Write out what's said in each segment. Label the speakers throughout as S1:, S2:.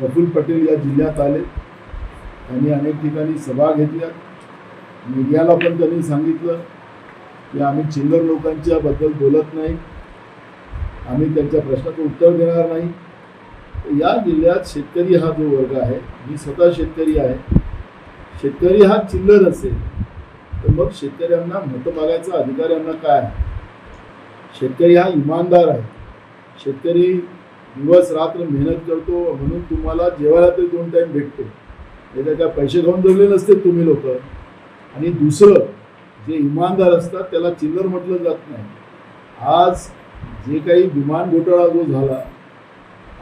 S1: प्रफुल्ल पटेल या जिल्ह्यात आले. त्यांनी अनेक ठिकाणी सभा घेतल्या. मीडियाला पण त्यांनी सांगितलं की आम्ही चिल्लर लोकांच्या बद्दल बोलत नाही. आम्ही त्यांच्या प्रश्नाचं उत्तर देणार नाही. या जिल्ह्यात शेतकरी हा जो वर्ग आहे मी स्वतः शेतकरी आहे. शेतकरी हा चिल्लर असेल तर मग शेतकऱ्यांना मतं मागायचा अधिकार यांना काय आहे? शेतकरी हा इमानदार आहे. शेतकरी दिवस रात्र मेहनत करतो म्हणून तुम्हाला जेवायला तरी दोन टाईम भेटतो. त्याच्या काय पैसे खाऊन जगले नसते तुम्ही लोक. आणि दुसरं जे इमानदार असतात त्याला चिल्लर म्हटलं जात नाही. आज जे काही विमान घोटाळा जो झाला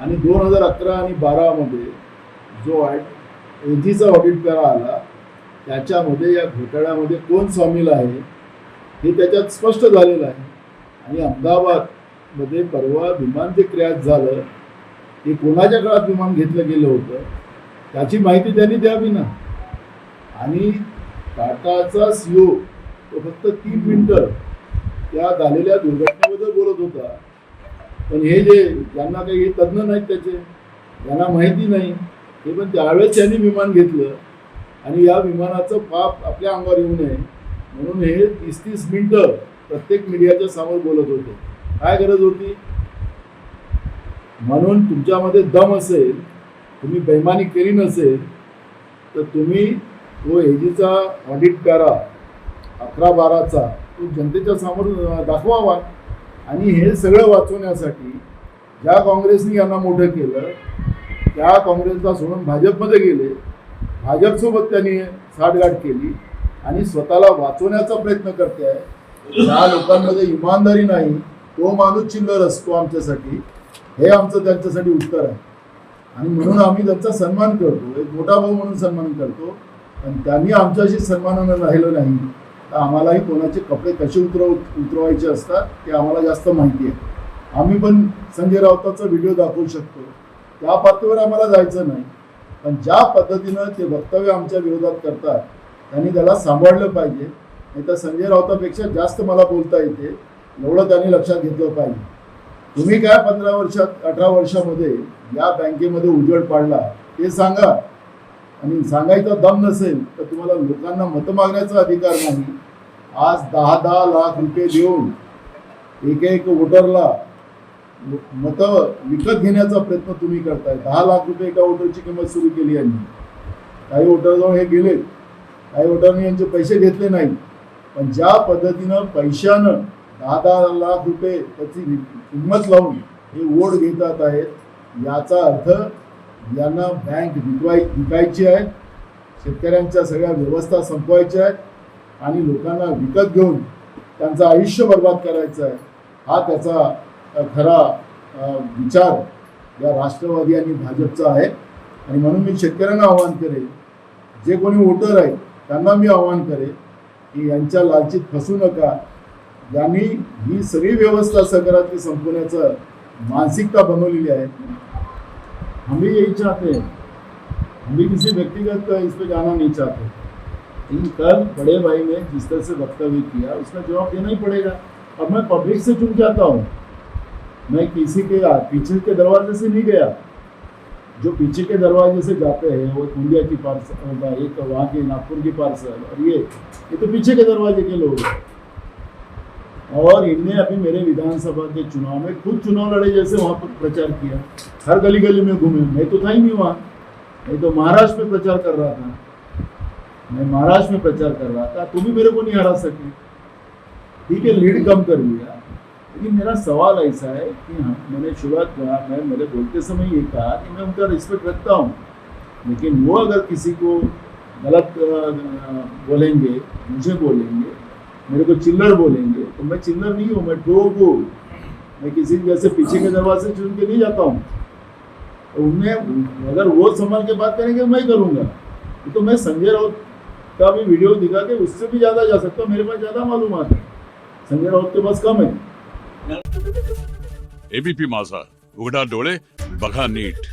S1: आणि दोन हजार अकरा आणि बारामध्ये जो एजीचा ऑडिट करा आला त्याच्यामध्ये या घोटाळ्यामध्ये कोण सामील आहे हे त्याच्यात स्पष्ट झालेलं आहे. आणि अहमदाबाद मध्ये परवा विमान जे क्रॅश झालं ते कोणाच्या काळात विमान घेतलं गेलं होतं त्याची माहिती त्यांनी द्यावी ना. आणि टाटाचा सीओ तो फक्त तीन मिनटं त्या झालेल्या दुर्घटनेबद्दल बोलत होता. पण हे जे ज्यांना काही तज्ज्ञ नाहीत त्याचे ज्यांना माहिती नाही हे पण त्यावेळेस त्यांनी विमान घेतलं. आणि या विमानाचं पाप आपल्या अंगावर येऊ नये म्हणून हे तीस तीस मिनिटं प्रत्येक मीडियाच्या समोर बोलत होते. काय गरज होती? म्हणून तुमच्यामध्ये दम असेल तुम्ही बैमानी केली नसेल तर तुम्ही तो एजीचा ऑडिट करा. अकरा बाराचा. तो जनतेच्या समोर दाखवावा. आणि हे सगळं वाचवण्यासाठी ज्या काँग्रेसने यांना मोठं केलं त्या काँग्रेसला सोडून भाजपमध्ये गेले. भाजपसोबत त्यांनी साठगाठ केली. आणि स्वतःला वाचवण्याचा प्रयत्न करते आहे ज्या लोकांमध्ये इमानदारी नाही तो माणूस चिल्लर असतो आमच्यासाठी. हे आमचं त्यांच्यासाठी उत्तर आहे. आणि म्हणून आम्ही त्यांचा सन्मान करतो. एक मोठा भाऊ म्हणून सन्मान करतो. आणि त्यांनी आमच्याशी सन्मानानं राहिलं नाही. तर आम्हालाही कोणाचे कपडे कसे उतरव उतरवायचे असतात ते आम्हाला जास्त माहिती आहे. आम्ही पण संजय राऊताचा व्हिडिओ दाखवू शकतो. त्या पातळीवर आम्हाला जायचं नाही. पण ज्या पद्धतीनं ते वक्तव्य आमच्या विरोधात करतात त्यांनी त्याला सांभाळलं पाहिजे. नाही तर संजय राऊतापेक्षा जास्त मला बोलता येते. एवढं त्यांनी लक्षात घेतलं पाहिजे. तुम्ही काय पंधरा वर्षात अठरा वर्षामध्ये या बँकेमध्ये उजळ पाडला ते सांगा. आणि सांगायचा दम नसेल तर तुम्हाला लोकांना मतं मागण्याचा अधिकार नाही. आज दहा दहा लाख रुपये देऊन एक एक वोटरला मतं विकत घेण्याचा प्रयत्न तुम्ही करताय. दहा लाख रुपये एका वोटरची किंमत सुरू केली यांनी. काही वोटरजवळ हे गेलेत. काही वोटरने यांचे पैसे घेतले नाही पण ज्या पद्धतीनं पैशानं दहा दहा लाख रुपये त्याची किंमत लावून हे ओढ घेतात आहेत याचा अर्थ यांना बँक विकवाय विकायची आहे शेतकऱ्यांच्या सगळ्या व्यवस्था संपवायच्या आहेत आणि लोकांना विकत घेऊन त्यांचं आयुष्य बर्बाद करायचं आहे. हा त्याचा खरा विचार या राष्ट्रवादी आणि भाजपचा आहे. आणि म्हणून मी शेतकऱ्यांना आवाहन करेन जे कोणी वोटर आहेत त्यांना मी आवाहन करेन की यांच्या लालचीत फसू नका. यांनी ही सगळी व्यवस्था सकारात्मक संपवण्याचं मानसिकता बनवलेली आहे. हम भी यही चाहते हैं हम भी किसी व्यक्तिगत इस पर जाना नहीं चाहते लेकिन कल बड़े भाई ने जिस तरह से वक्तव्य किया उसका जवाब देना ही पड़ेगा. और मैं पब्लिक से चुप जाता हूँ. मैं किसी के पीछे के दरवाजे से नहीं गया. जो पीछे के दरवाजे से जाते हैं वो इंडिया की पार्सल एक वहाँ के नागपुर की पार्सल और ये ये तो पीछे के दरवाजे के लोग हैं। और इनने अभी मेरे विधानसभा के चुनाव में खुद चुनाव लड़े जैसे वहाँ पर प्रचार किया। हर गली गली में घूमे। मैं तो था ही नहीं वहाँ। मैं तो महाराष्ट्र में प्रचार कर रहा था। मैं महाराष्ट्र में प्रचार कर रहा था। तुम भी मेरे को नहीं हरा सके। ठीक है, लीड कम कर लिया। लेकिन मेरा सवाल ऐसा है कि हाँ मैंने शुरुआत कहा मैं, मेरे बोलते समय ये कहा कि मैं उनका रिस्पेक्ट रखता हूँ। लेकिन वो अगर किसी को गलत बोलेंगे, मुझे बोलेंगे, मेरे को चिल्लर बोलेंगे तो मैं चिल्लर नहीं हूँ, मैं ठोक हूँ। मैं किसी जैसे पीछे के दरवाजे चुन के नहीं जाता हूँ। तो उन्हें अगर वो संभाल के बात करेंगे, मैं करूँगा। तो मैं संजय राउत का भी वीडियो दिखा के उससे भी ज़्यादा जा सकता हूँ, मेरे पास ज़्यादा मालूम है। संजय राउत के पास कम है।
S2: एबीपी माझा उघडा डोळे बघा नीट।